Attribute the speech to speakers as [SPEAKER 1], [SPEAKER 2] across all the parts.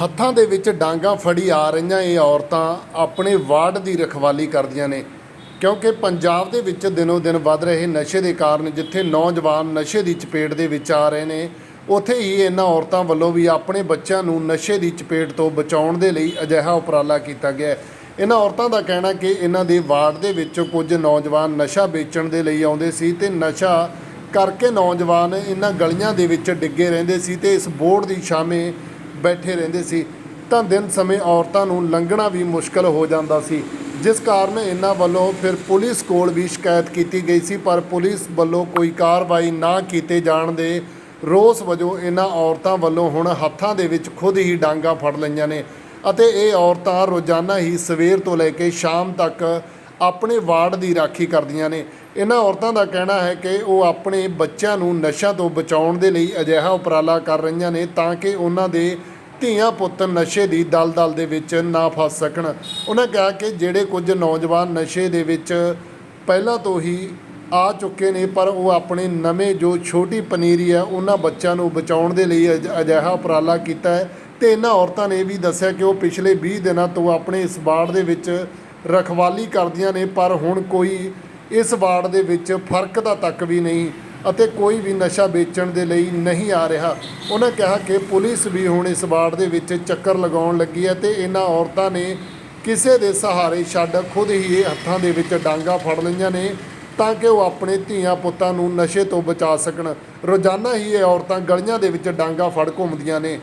[SPEAKER 1] ਹੱਥਾਂ ਦੇ ਵਿੱਚ ਡਾਂਗਾ ਫੜੀ ਆ ਰਹੀਆਂ ਇਹ ਔਰਤਾਂ ਆਪਣੇ ਵਾਰਡ ਦੀ ਰਖਵਾਲੀ ਕਰਦੀਆਂ ਨੇ। ਕਿਉਂਕਿ ਪੰਜਾਬ ਦੇ ਵਿੱਚ ਦਿਨੋ ਦਿਨ ਵੱਧ ਰਹੇ ਨਸ਼ੇ ਦੇ ਕਾਰਨ ਜਿੱਥੇ ਨੌਜਵਾਨ ਨਸ਼ੇ ਦੀ ਚਪੇਟ ਦੇ ਵਿੱਚ ਆ ਰਹੇ ਨੇ, ਉੱਥੇ ਹੀ ਇਹਨਾਂ ਔਰਤਾਂ ਵੱਲੋਂ ਵੀ ਆਪਣੇ ਬੱਚਿਆਂ ਨੂੰ ਨਸ਼ੇ ਦੀ ਚਪੇਟ ਤੋਂ ਬਚਾਉਣ ਦੇ ਲਈ ਅਜਿਹਾ ਉਪਰਾਲਾ ਕੀਤਾ ਗਿਆ ਹੈ। ਇਹਨਾਂ ਔਰਤਾਂ ਦਾ ਕਹਿਣਾ ਕਿ ਇਹਨਾਂ ਦੇ ਵਾਰਡ ਦੇ ਵਿੱਚ ਕੁਝ ਨੌਜਵਾਨ ਨਸ਼ਾ ਵੇਚਣ ਦੇ ਲਈ ਆਉਂਦੇ ਸੀ ਤੇ ਨਸ਼ਾ ਕਰਕੇ ਨੌਜਵਾਨ ਇਹਨਾਂ ਗਲੀਆਂ ਦੇ ਵਿੱਚ ਡਿੱਗੇ ਰਹਿੰਦੇ ਸੀ ਤੇ ਇਸ ਬੋਰਡ ਦੀ ਛਾਵੇਂ ਬੈਠੇ ਰਹਿੰਦੇ ਸੀ, ਤਾਂ ਦਿਨ ਸਮੇਂ ਔਰਤਾਂ ਨੂੰ ਲੰਘਣਾ ਵੀ ਮੁਸ਼ਕਲ ਹੋ ਜਾਂਦਾ ਸੀ। ਜਿਸ ਕਾਰਨ ਇਹਨਾਂ ਵੱਲੋਂ ਫਿਰ ਪੁਲਿਸ ਕੋਲ ਵੀ ਸ਼ਿਕਾਇਤ ਕੀਤੀ ਗਈ ਸੀ, ਪਰ ਪੁਲਿਸ ਵੱਲੋਂ ਕੋਈ ਕਾਰਵਾਈ ਨਾ ਕੀਤੇ ਜਾਣ ਦੇ ਰੋਸ ਵਜੋਂ ਇਹਨਾਂ ਔਰਤਾਂ ਵੱਲੋਂ ਹੁਣ ਹੱਥਾਂ ਦੇ ਵਿੱਚ ਖੁਦ ਹੀ ਡਾਂਗਾ ਫੜ ਲਈਆਂ ਨੇ ਅਤੇ ਇਹ ਔਰਤਾਂ ਰੋਜ਼ਾਨਾ ਹੀ ਸਵੇਰ ਤੋਂ ਲੈ ਕੇ ਸ਼ਾਮ ਤੱਕ ਆਪਣੇ ਵਾਰਡ ਦੀ ਰਾਖੀ ਕਰਦੀਆਂ ਨੇ। ਇਹਨਾਂ ਔਰਤਾਂ ਦਾ ਕਹਿਣਾ ਹੈ ਕਿ ਉਹ ਆਪਣੇ ਬੱਚਿਆਂ ਨੂੰ ਨਸ਼ਾ ਤੋਂ ਬਚਾਉਣ ਦੇ ਲਈ ਅਜਿਹਾ ਉਪਰਾਲਾ ਕਰ ਰਹੀਆਂ ਨੇ ਤਾਂ ਕਿ ਉਹਨਾਂ ਦੇ ਧੀਆਂ ਪੁੱਤ ਨਸ਼ੇ ਦੀ ਦਲਦਲ ਦੇ ਵਿੱਚ ਨਾ ਫਸ ਸਕਣ। ਉਹਨਾਂ ਕਿਹਾ ਕਿ ਜਿਹੜੇ ਕੁਝ ਨੌਜਵਾਨ ਨਸ਼ੇ ਦੇ ਵਿੱਚ ਪਹਿਲਾਂ ਤੋਂ ਹੀ ਆ ਚੁੱਕੇ ਨੇ, ਪਰ ਉਹ ਆਪਣੇ ਨਵੇਂ ਜੋ ਛੋਟੀ ਪਨੀਰੀ ਹੈ, ਉਹਨਾਂ ਬੱਚਿਆਂ ਨੂੰ ਬਚਾਉਣ ਦੇ ਲਈ ਅਜ- ਅਜਿਹਾ ਉਪਰਾਲਾ ਕੀਤਾ ਹੈ ਤੇ ਇਹਨਾਂ ਔਰਤਾਂ ਨੇ ਇਹ ਵੀ ਦੱਸਿਆ ਕਿ ਉਹ ਪਿਛਲੇ 20 ਦਿਨਾਂ ਤੋਂ ਆਪਣੇ ਇਸ ਬਾੜ ਦੇ ਵਿੱਚ ਰਖਵਾਲੀ ਕਰਦੀਆਂ ਨੇ, ਪਰ ਹੁਣ ਕੋਈ ਇਸ ਵਾਰਡ ਦੇ ਵਿੱਚ ਫ਼ਰਕ ਦਾ ਤੱਕ ਵੀ ਨਹੀਂ ਅਤੇ ਕੋਈ ਵੀ ਨਸ਼ਾ ਵੇਚਣ ਦੇ ਲਈ ਨਹੀਂ ਆ ਰਿਹਾ। ਉਹਨਾਂ ਕਿਹਾ ਕਿ ਪੁਲਿਸ ਵੀ ਹੁਣ ਇਸ ਵਾਰਡ ਦੇ ਵਿੱਚ ਚੱਕਰ ਲਗਾਉਣ ਲੱਗੀ ਹੈ ਤੇ ਇਹਨਾਂ ਔਰਤਾਂ ਨੇ ਕਿਸੇ ਦੇ ਸਹਾਰੇ ਛੱਡ ਖੁਦ ਹੀ ਇਹ ਹੱਥਾਂ ਦੇ ਵਿੱਚ ਡਾਂਗਾ ਫੜ ਲਈਆਂ ਨੇ ਤਾਂ ਕਿ ਉਹ ਆਪਣੇ ਧੀਆਂ ਪੁੱਤਾਂ ਨੂੰ ਨਸ਼ੇ ਤੋਂ ਬਚਾ ਸਕਣ। ਰੋਜ਼ਾਨਾ ਹੀ ਇਹ ਔਰਤਾਂ ਗਲੀਆਂ ਦੇ ਵਿੱਚ ਡਾਂਗਾ ਫੜ ਘੁੰਮਦੀਆਂ ਨੇ।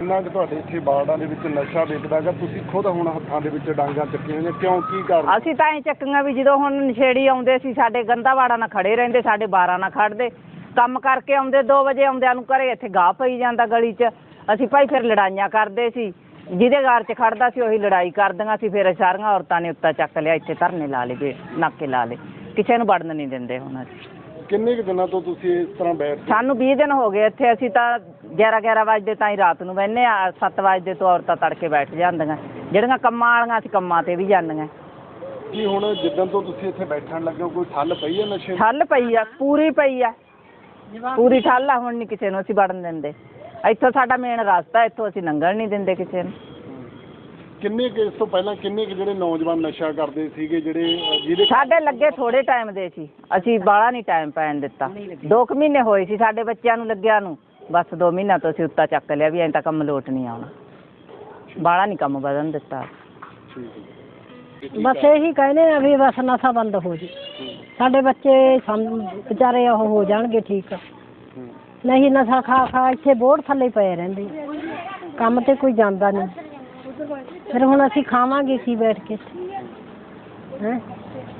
[SPEAKER 2] ਕਿੰਨਾ ਕੁ ਤੁਹਾਡੇ ਇੱਥੇ ਬਾਰਡਾਂ ਦੇ ਵਿੱਚ ਨਸ਼ਾ ਵਿਕਦਾ ਤੁਸੀਂ ਖੁਦ ਹੁਣ ਹੱਥਾਂ ਦੇ ਵਿੱਚ ਡਾਂਗਾ ਚੱਕੀਆਂ ਨੇ ਕਿਉਂ, ਕੀ ਕਾਰਨ?
[SPEAKER 3] ਅਸੀਂ ਤਾਂ ਐ ਚੱਕੀਆਂ ਵੀ ਜਦੋਂ ਹੁਣ ਨਸ਼ੇੜੀ ਆਉਂਦੇ ਸੀ, ਸਾਡੇ ਗੰਦਾਵਾੜਾ ਨਾਲ ਖੜੇ ਰਹਿੰਦੇ, ਸਾਡੇ 12 ਨਾਲ ਖੜਦੇ। ਕੰਮ ਕਰਕੇ ਆਉਂਦੇ 2 ਵਜੇ ਆਉਂਦਿਆਂ ਨੂੰ ਘਰੇ ਇੱਥੇ ਗਾਹ ਪਈ ਜਾਂਦਾ ਗਲੀ 'ਚ। ਅਸੀਂ ਭਾਈ ਫਿਰ ਲੜਾਈਆਂ ਕਰਦੇ ਸੀ। ਜਿਹਦੇ ਘਰ 'ਚ ਖੜਦਾ ਸੀ, ਉਹੀ ਲੜਾਈ ਕਰਦੀਆਂ ਸੀ। ਫਿਰ ਸਾਰੀਆਂ ਔਰਤਾਂ ਨੇ ਉੱਤਾ ਚੱਕ ਲਿਆ, ਇੱਥੇ ਧਰਨੇ ਲਾ ਲਏ ਨਾਕੇ ਲਾ ਲਏ। ਕਿਸੇ ਨੂੰ ਵੜਨ ਨਹੀਂ ਦਿੰਦੇ ਹੁਣ ਅਸੀਂ।
[SPEAKER 2] ਕਿੰਨੇ ਕੁ ਦਿਨਾਂ ਤੋਂ ਤੁਸੀਂ ਇਸ ਤਰ੍ਹਾਂ ਬੈਠ
[SPEAKER 3] ਸਾਨੂੰ 20 ਦਿਨ ਹੋ ਗਏ ਇੱਥੇ ਅਸੀਂ ਤਾਂ 11 11 ਵਜੇ ਤਾਈਂ ਰਾਤ ਨੂੰ ਬਹਿੰਦੇ ਆ 7 ਵਜੇ ਤੋਂ ਔਰਤਾਂ ਤੜਕੇ ਬੈਠ ਜਾਂਦੀਆਂ। ਜਿਹੜੀਆਂ ਕੰਮਾਂ ਵਾਲੀਆਂ ਅਸੀਂ ਕੰਮਾਂ ਤੇ ਵੀ ਜਾਂਦੀਆਂ।
[SPEAKER 2] ਕੀ ਹੁਣ ਜਿੱਦਣ ਤੋਂ ਤੁਸੀਂ ਇੱਥੇ ਬੈਠਣ ਲੱਗੇ ਹੋ ਕੋਈ ਠੱਲ ਪਈ ਹੈ ਨਸ਼ੇ ਦੀ?
[SPEAKER 3] ਠੱਲ ਪਈ ਆ ਪੂਰੀ ਪਈ ਆ। ਪੂਰੀ ਠੱਲ ਆ ਹੁਣ ਨਹੀਂ ਕਿਸੇ ਨੂੰ ਅਸੀਂ ਵੜਨ ਦਿੰਦੇ। ਇੱਥੋਂ ਸਾਡਾ ਮੇਨ ਰਸਤਾ ਇੱਥੋਂ ਅਸੀਂ ਲੰਘਣ ਨਹੀਂ ਦਿੰਦੇ ਕਿਸੇ ਨੂੰ।
[SPEAKER 2] ਕਿੰਨੇ ਕੁ ਇਸ ਤੋਂ ਪਹਿਲਾਂ ਕਿੰਨੇ ਕੁ ਜਿਹੜੇ ਨੌਜਵਾਨ ਨਸ਼ਾ ਕਰਦੇ ਸੀਗੇ ਜਿਹੜੇ ਜਿਹਦੇ
[SPEAKER 3] ਸਾਡੇ ਲੱਗੇ ਥੋੜੇ ਟਾਈਮ ਦੇ ਸੀ। ਅਸੀਂ ਬਾਹਲਾ ਨਹੀਂ ਟਾਈਮ ਪੈਣ ਦਿੱਤਾ। ਦੋ ਕੁ ਮਹੀਨੇ ਹੋਏ ਸੀ ਸਾਡੇ ਬੱਚਿਆਂ ਨੂੰ ਲੱਗਿਆ ਨੂੰ। ਬਸ ਦੋ ਮਹੀਨਾ ਤੋਂ ਅਸੀਂ ਉੱਤਾ ਚੱਕ ਲਿਆ ਵੀ ਐਂ ਤਾਂ ਕੰਮ ਲੋਟ ਨਹੀਂ ਆਉਣਾ। ਬਾਹਲਾ ਨਹੀਂ ਕੰਮ ਵਧਣ ਦਿੱਤਾ।
[SPEAKER 2] ਠੀਕ ਹੈ
[SPEAKER 4] ਬਸ ਇਹੀ ਕਹਿੰਦੇ ਆ ਵੀ ਬਸ ਨਸ਼ਾ ਬੰਦ ਹੋ ਜੀ। ਸਾਡੇ ਬੱਚੇ ਸਾਨੂੰ ਵਿਚਾਰੇ ਉਹ ਹੋ ਜਾਣਗੇ ਠੀਕ। ਨਹੀਂ ਨਸ਼ਾ ਖਾ ਖਾ ਇੱਥੇ ਬੋਰਡ ਥੱਲੇ ਹੀ ਪਏ ਰਹਿੰਦੇ। ਕੰਮ ਤੇ ਕੋਈ ਜਾਂਦਾ ਨਹੀਂ ਫਿਰ ਹੁਣ ਅਸੀਂ ਖਾਵਾਂਗੇ ਕੀ ਬੈਠ ਕੇ? ਹੈ?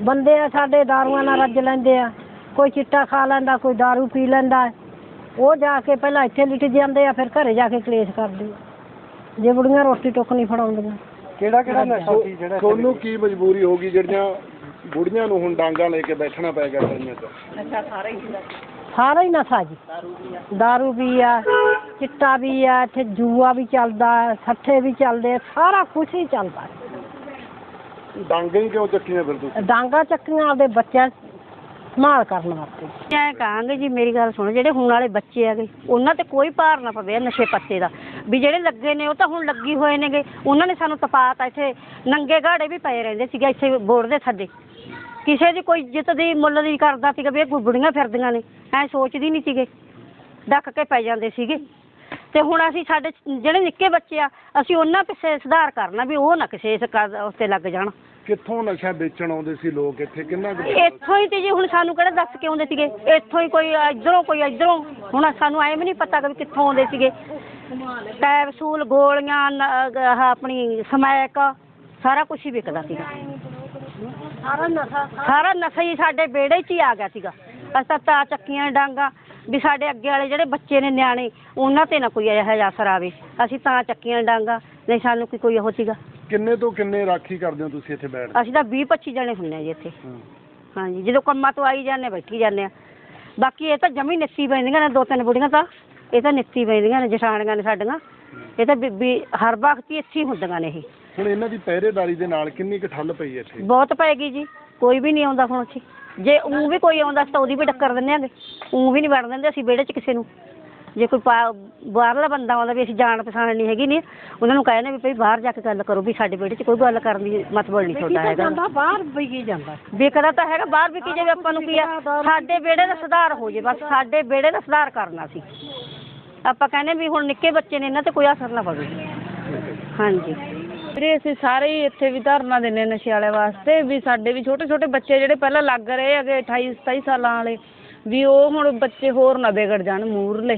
[SPEAKER 4] ਬੰਦੇ ਆ ਸਾਡੇ ਦਾਰੂਆਂ ਨਾਲ ਰੱਜ ਲੈਂਦੇ ਆ। ਕੋਈ ਚਿੱਟਾ ਖਾ ਲੈਂਦਾ ਕੋਈ ਦਾਰੂ ਪੀ ਲੈਂਦਾ। ਉਹ ਜਾ ਕੇ ਪਹਿਲਾਂ ਇੱਥੇ ਲਿਟ ਜਾਂਦੇ ਆ ਫਿਰ ਘਰੇ ਜਾ ਕੇ ਕਲੇਸ਼ ਕਰਦੇ ਆ। ਜੇ ਬੁੜੀਆਂ ਰੋਟੀ ਟੁੱਕ ਨਹੀਂ ਫੜਾਉਂਦੀਆਂ।
[SPEAKER 2] ਕਿਹੜਾ ਕਿਹੜਾ ਨਸ਼ਾ ਸੀ ਜਿਹੜਾ ਤੁਹਾਨੂੰ ਕੀ ਮਜਬੂਰੀ ਹੋ ਗਈ ਜਿਹੜੀਆਂ ਬੁੜੀਆਂ ਨੂੰ ਹੁਣ ਡਾਂਗਾ ਲੈ ਕੇ ਬੈਠਣਾ ਪੈ ਗਿਆ ਗਲੀਆਂ 'ਚ
[SPEAKER 4] ਸਾਰਾ ਹੀ ਨਸ਼ਾ ਜੀ। ਦਾਰੂ ਵੀ ਆ ਚਿੱਟਾ ਵੀ ਆ ਇੱਥੇ ਜੂਆ ਵੀ ਚੱਲਦਾ ਸੱਠੇ ਵੀ ਚੱਲਦੇ ਆ, ਸਾਰਾ ਕੁਝ ਹੀ ਚੱਲਦਾ।
[SPEAKER 2] ਡਾਂਗੇ ਹੀ ਕਿਉਂ ਚੱਕੀਆਂ ਫਿਰ ਤੁਸੀਂ?
[SPEAKER 4] ਡਾਂਗਾ ਚੱਕੀਆਂ ਆਪਦੇ ਬੱਚਿਆਂ ਸੰਭਾਲ ਕਰਨ ਵਾਸਤੇ।
[SPEAKER 5] ਐ ਕਹਾਂਗੇ ਜੀ ਮੇਰੀ ਗੱਲ ਸੁਣੋ ਜਿਹੜੇ ਹੁਣ ਵਾਲੇ ਬੱਚੇ ਹੈਗੇ ਉਹਨਾਂ ਤੇ ਕੋਈ ਭਾਰ ਨਾ ਪਵੇ ਨਸ਼ੇ ਪੱਤੇ ਦਾ। ਵੀ ਜਿਹੜੇ ਲੱਗੇ ਨੇ ਉਹ ਤਾਂ ਹੁਣ ਲੱਗੀ ਹੋਏ ਨੇਗੇ। ਉਹਨਾਂ ਨੇ ਸਾਨੂੰ ਤਪਾਤਾ ਇੱਥੇ ਨੰਗੇ ਗਾੜੇ ਵੀ ਪਏ ਰਹਿੰਦੇ ਸੀਗੇ ਇੱਥੇ ਬੋਰਡ ਦੇ ਥੱਲੇ। ਕਿਸੇ ਦੀ ਕੋਈ ਇੱਜ਼ਤ ਦੀ ਮੁੱਲ ਨਹੀਂ ਕਰਦਾ ਸੀਗਾ ਵੀ ਇਹ ਬੁੜੀਆਂ ਫਿਰਦੀਆਂ ਨੇ ਐ ਸੋਚਦੀ ਨਹੀਂ ਸੀਗੇ। ਡੱਕ ਕੇ ਪੈ ਜਾਂਦੇ ਸੀਗੇ। ਤੇ ਹੁਣ ਅਸੀਂ ਸਾਡੇ ਜਿਹੜੇ ਨਿੱਕੇ ਬੱਚੇ ਆ ਅਸੀਂ ਉਹਨਾਂ ਪਿੱਛੇ ਸੁਧਾਰ ਕਰਨਾ ਵੀ ਉਹ ਨਾ ਕਿਸੇ ਇਸ ਕਰ ਉੱਤੇ ਲੱਗ ਜਾਣ।
[SPEAKER 2] ਕਿੱਥੋਂ ਨਸ਼ਾ ਵੇਚਣ ਆਉਂਦੇ ਸੀ ਲੋਕ? ਇੱਥੇ ਕਿੰਨਾ ਕੁ
[SPEAKER 5] ਇੱਥੋਂ ਹੀ ਤੇ ਜੀ ਹੁਣ ਸਾਨੂੰ ਕਿਹੜਾ ਦੱਸ ਕੇ ਆਉਂਦੇ ਸੀਗੇ? ਇੱਥੋਂ ਹੀ ਕੋਈ ਇਧਰੋਂ ਕੋਈ ਇਧਰੋਂ। ਹੁਣ ਸਾਨੂੰ ਐਂ ਵੀ ਨਹੀਂ ਪਤਾ ਕਿ ਕਿੱਥੋਂ ਆਉਂਦੇ ਸੀਗੇ। ਕੈਪਸੂਲ ਗੋਲੀਆਂ ਨ- ਆਹ ਆਪਣੀ ਸਮੈਕ ਸਾਰਾ ਕੁਝ ਹੀ ਵਿਕਦਾ ਸੀਗਾ।
[SPEAKER 4] ਸਾਰਾ ਨਸ਼ਾ
[SPEAKER 5] ਸਾਰਾ ਨਸ਼ਾ ਹੀ ਸਾਡੇ ਵਿਹੜੇ 'ਚ ਹੀ ਆ ਗਿਆ ਸੀਗਾ। ਅਸੀਂ ਤਾਂ ਤਾਂ ਚੱਕੀਆਂ ਡਾਂਗਾ ਵੀ ਸਾਡੇ ਅੱਗੇ ਵਾਲੇ ਜਿਹੜੇ ਬੱਚੇ ਨੇ ਨਿਆਣੇ ਉਹਨਾਂ ਤੇ ਨਾ ਕੋਈ ਇਹੋ ਜਿਹਾ ਅਸਰ ਆਵੇ। ਅਸੀਂ ਤਾਂ ਚੱਕੀਆਂ ਡਾਂਗਾ ਨਹੀਂ ਸਾਨੂੰ ਕੋਈ ਕੋਈ ਉਹ ਸੀਗਾ।
[SPEAKER 2] ਕਿੰਨੇ ਤੋਂ ਕਿੰਨੇ ਰਾਖੀ ਕਰਦੇ ਹੋ ਤੁਸੀਂ ਇੱਥੇ ਬੈਠ ਕੇ?
[SPEAKER 5] ਅਸੀਂ ਤਾਂ 20 25 ਜਣੇ ਹੁੰਨੇ ਆ ਜੀ ਇੱਥੇ।
[SPEAKER 2] ਹੂੰ।
[SPEAKER 5] ਹਾਂਜੀ ਜਦੋਂ ਕੰਮਾਂ ਤੋਂ ਆਈ ਜਾਂਦੇ ਬੈਠੀ ਜਾਂਦੇ ਆ ਬਾਕੀ ਇਹ ਤਾਂ ਜਮੀ ਨਿੱਤੀ ਬੈਂਦੀਆਂ ਨੇ ਦੋ ਤਿੰਨ ਬੁੜੀਆਂ ਤਾਂ। ਇਹ ਤਾਂ ਨਿੱਤੀ ਬੈਂਦੀਆਂ ਨੇ ਜਠਾਣੀਆਂ ਨੇ ਸਾਡੀਆਂ। ਇਹ ਤਾਂ ਬੀਬੀ ਹਰ ਵਕਤ ਹੀ ਇੱਥੇ ਹੀ ਹੁੰਦੀਆਂ ਨੇ ਇਹ।
[SPEAKER 2] ਹੁਣ ਇਹਨਾਂ ਦੀ ਪਹਿਰੇਦਾਰੀ ਦੇ ਨਾਲ ਕਿੰਨੀ ਕੁ ਠੱਲ ਪਈ ਹੈ ਇੱਥੇ?
[SPEAKER 5] ਬਹੁਤ ਪੈਗੀ ਜੀ ਕੋਈ ਵੀ ਨਹੀਂ ਆਉਂਦਾ ਹੁਣ ਇੱਥੇ ਜੇ ਉਹ ਵੀ ਕੋਈ ਆਉਂਦਾ ਤਾਂ ਉਹਦੀ ਵੀ ਟੱਕਰ ਦਿੰਦੇ ਆਂਗੇ। ਉਹ ਵੀ ਨਹੀਂ ਵੜ ਦਿੰਦੇ ਅਸੀਂ ਵਿਹੜੇ 'ਚ ਕਿਸੇ ਨੂੰ। ਜੇ ਕੋਈ ਪਾ- ਬਾਹਰਲਾ ਬੰਦਾ ਆਉਂਦਾ ਵੀ ਅਸੀਂ ਜਾਣ ਪਛਾਣ ਨਹੀਂ ਹੈਗੀ ਨਹੀਂ ਉਹਨਾਂ ਨੂੰ ਕਹਿੰਦੇ ਵੀ ਭਈ ਬਾਹਰ ਜਾ ਕੇ ਗੱਲ ਕਰੋ ਵੀ ਸਾਡੇ ਵਿਹੜੇ 'ਚ ਕੋਈ ਗੱਲ ਕਰਨ ਦੀ ਮਤਲਬ ਨਹੀਂ ਤੁਹਾਡਾ ਹੈਗਾ।
[SPEAKER 4] ਜਾਂਦਾ ਬਾਹਰ ਵੀ ਕੀ ਜਾਂਦਾ।
[SPEAKER 5] ਵਿਕਦਾ ਤਾਂ ਹੈਗਾ ਬਾਹਰ ਵਿਕੀ ਜਾਵੇ ਆਪਾਂ ਨੂੰ ਕੀ ਆ? ਸਾਡੇ ਵਿਹੜੇ ਦਾ ਸੁਧਾਰ ਹੋ ਜੇ ਬਸ ਸਾਡੇ ਵਿਹੜੇ ਦਾ ਸੁਧਾਰ ਕਰਨਾ ਸੀ। ਆਪਾਂ ਕਹਿੰਦੇ ਵੀ ਹੁਣ ਨਿੱਕੇ ਬੱਚੇ ਨੇ ਇਹਨਾਂ ਤੇ ਕੋਈ ਅਸਰ ਨਾ ਪਵੇ। ਹਾਂਜੀ।
[SPEAKER 3] ਵੀਰੇ ਅਸੀਂ ਸਾਰੇ ਹੀ ਇੱਥੇ ਵੀ ਧਰਨਾ ਦਿੰਦੇ ਨਸ਼ੇ ਵਾਲੇ ਵਾਸਤੇ ਵੀ ਸਾਡੇ ਵੀ ਛੋਟੇ ਛੋਟੇ ਬੱਚੇ ਜਿਹੜੇ ਪਹਿਲਾਂ ਲੱਗ ਰਹੇ ਹੈਗੇ 28 27 ਸਾਲਾਂ ਵਾਲੇ ਵੀ ਉਹ ਹੁਣ ਬੱਚੇ ਹੋਰ ਨਾ ਵਿਗੜ ਜਾਣ ਮੂਰਲੇ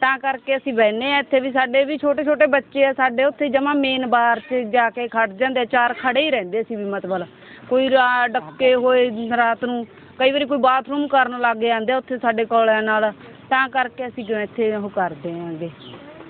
[SPEAKER 3] ਤਾਂ ਕਰਕੇ ਅਸੀਂ ਬਹਿੰਦੇ ਆ ਇੱਥੇ ਵੀ ਸਾਡੇ ਵੀ ਛੋਟੇ ਛੋਟੇ ਬੱਚੇ ਆ ਸਾਡੇ ਉੱਥੇ ਜਮਾ ਮੇਨ ਬਾਰ 'ਚ ਜਾ ਕੇ ਖੜ ਜਾਂਦੇ ਆ, ਚਾਰ ਖੜੇ ਹੀ ਰਹਿੰਦੇ ਸੀ ਵੀ ਮਤਲਬ ਕੋਈ ਰਾ- ਡੱਕੇ ਹੋਏ ਰਾਤ ਨੂੰ ਕਈ ਵਾਰੀ ਕੋਈ ਬਾਥਰੂਮ ਕਰਨ ਲੱਗ ਜਾਂਦੇ ਆ ਉੱਥੇ ਸਾਡੇ ਕੋਲਿਆਂ ਨਾਲ ਤਾਂ ਕਰਕੇ ਅਸੀਂ ਜੋ ਇੱਥੇ ਉਹ ਕਰਦੇ ਆਂਗੇ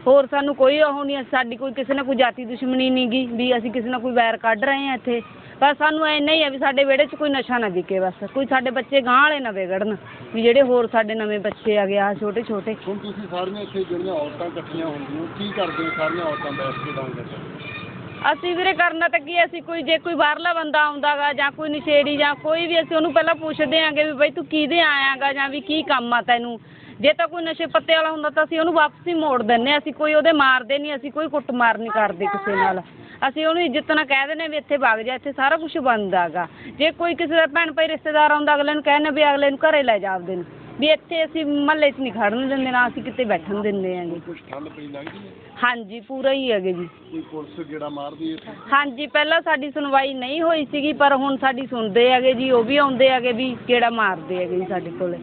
[SPEAKER 3] ਹੋਰ ਸਾਨੂੰ ਕੋਈ ਉਹ ਨਹੀਂ ਸਾਡੀ ਕੋਈ ਕਿਸੇ ਨਾਲ ਕੋਈ ਜਾਤੀ ਦੁਸ਼ਮਣੀ ਨਹੀਂ ਗੀ ਵੀ ਅਸੀਂ ਕਿਸੇ ਨਾਲ ਕੋਈ ਵੈਰ ਕੱਢ ਰਹੇ ਹਾਂ ਇੱਥੇ। ਬਸ ਸਾਨੂੰ ਇੰਨਾ ਹੀ ਆ ਵੀ ਸਾਡੇ ਵਿਹੜੇ 'ਚ ਕੋਈ ਨਸ਼ਾ ਨਾ ਵਿਕੇ ਬਸ। ਕੋਈ ਸਾਡੇ ਬੱਚੇ ਗਾਂਹ ਵਾਲੇ ਨਾ ਵਿਗੜਨ ਵੀ ਜਿਹੜੇ ਹੋਰ ਸਾਡੇ ਨਵੇਂ ਬੱਚੇ ਆ ਗਏ ਆ ਛੋਟੇ ਛੋਟੇ।
[SPEAKER 2] ਹੁਣ ਤੁਸੀਂ ਸਾਰੀਆਂ ਇੱਥੇ ਜਿਹੜੀਆਂ ਔਰਤਾਂ ਇਕੱਠੀਆਂ ਹੁੰਦੀਆਂ ਕੀ ਕਰਦੇ ਹੋ ਸਾਰੀਆਂ ਔਰਤਾਂ ਬੈਠ ਕੇ ਡਾਂਗਾ
[SPEAKER 3] ਅਸੀਂ ਵੀਰੇ ਕਰਨਾ ਤਾਂ ਕੀ ਹੈ, ਅਸੀਂ ਕੋਈ ਜੇ ਕੋਈ ਬਾਹਰਲਾ ਬੰਦਾ ਆਉਂਦਾਗਾ ਜਾਂ ਕੋਈ ਨਸ਼ੇੜੀ ਜਾਂ ਕੋਈ ਵੀ ਅਸੀਂ ਉਹਨੂੰ ਪਹਿਲਾਂ ਪੁੱਛਦੇ ਆਂਗੇ ਵੀ ਬਈ ਤੂੰ ਕਿਹਦੇ ਆਇਆਗਾ ਜਾਂ ਵੀ ਕੀ ਕੰਮ ਆ ਤੈਨੂੰ? ਜੇ ਤਾਂ ਕੋਈ ਨਸ਼ੇ ਪੱਤੇ ਵਾਲਾ ਹੁੰਦਾ ਤਾਂ ਅਸੀਂ ਉਹਨੂੰ ਵਾਪਸ ਹੀ ਮੋੜ ਦਿੰਨੇ ਹਾਂ। ਅਸੀਂ ਕੋਈ ਉਹਦੇ ਮਾਰਦੇ ਨਹੀਂ ਅਸੀਂ ਕੋਈ ਕੁੱਟਮਾਰ ਨਹੀਂ ਕਰਦੇ ਕਿਸੇ ਨਾਲ। ਅਸੀਂ ਉਹਨੂੰ ਇੱਜ਼ਤ ਨਾਲ ਕਹਿ ਦਿੰਦੇ ਵੀ ਇੱਥੇ ਵਗ ਜਾ ਇੱਥੇ ਸਾਰਾ ਕੁਝ ਬਣਦਾਗਾ ਜੇ ਕੋਈ ਕਿਸੇ ਦਾ ਭੈਣ ਭਾਈ ਰਿਸ਼ਤੇਦਾਰ ਆਉਂਦਾ ਅਗਲੇ ਨੂੰ ਕਹਿੰਦੇ ਵੀ ਅਗਲੇ ਨੂੰ ਘਰੇ ਲੈ ਜਾ ਆਪਦੇ ਨੂੰ। ਵੀ ਇੱਥੇ ਅਸੀਂ ਮਹੱਲੇ 'ਚ ਨਹੀਂ ਖੜਨ ਦਿੰਦੇ ਨਾ ਅਸੀਂ ਕਿਤੇ ਬੈਠਣ ਦਿੰਦੇ ਆਂਗੇ
[SPEAKER 2] ਕੁਝ ਠੱਲ ਪਈ ਲੱਗਦੀ ਹੈ?
[SPEAKER 3] ਹਾਂਜੀ ਪੂਰਾ ਹੀ ਹੈਗੇ ਜੀ।
[SPEAKER 2] ਕੋਈ ਪੁਲਿਸ ਜਿਹੜਾ ਮਾਰਦੀ ਹੈ ਇੱਥੇ?
[SPEAKER 3] ਹਾਂਜੀ ਪਹਿਲਾਂ ਸਾਡੀ ਸੁਣਵਾਈ ਨਹੀਂ ਹੋਈ ਸੀਗੀ ਪਰ ਹੁਣ ਸਾਡੀ ਸੁਣਦੇ ਹੈਗੇ ਜੀ ਉਹ ਵੀ ਆਉਂਦੇ ਹੈਗੇ ਵੀ ਕਿਹੜਾ ਮਾਰਦੇ ਹੈਗੇ ਜੀ ਸਾਡੇ ਕੋਲੇ।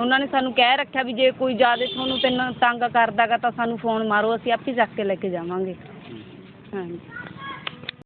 [SPEAKER 3] ਉਹਨਾਂ ਨੇ ਸਾਨੂੰ ਕਹਿ ਰੱਖਿਆ ਵੀ ਜੇ ਕੋਈ ਜ਼ਿਆਦਾ ਤੁਹਾਨੂੰ ਤੈਨੂੰ ਤੰਗ ਕਰਦਾਗਾ ਤਾਂ ਸਾਨੂੰ ਫੋਨ ਮਾਰੋ ਅਸੀਂ ਆਪੇ ਚੱਕ ਕੇ ਲੈ ਕੇ ਜਾਵਾਂਗੇ। ਹਾਂਜੀ।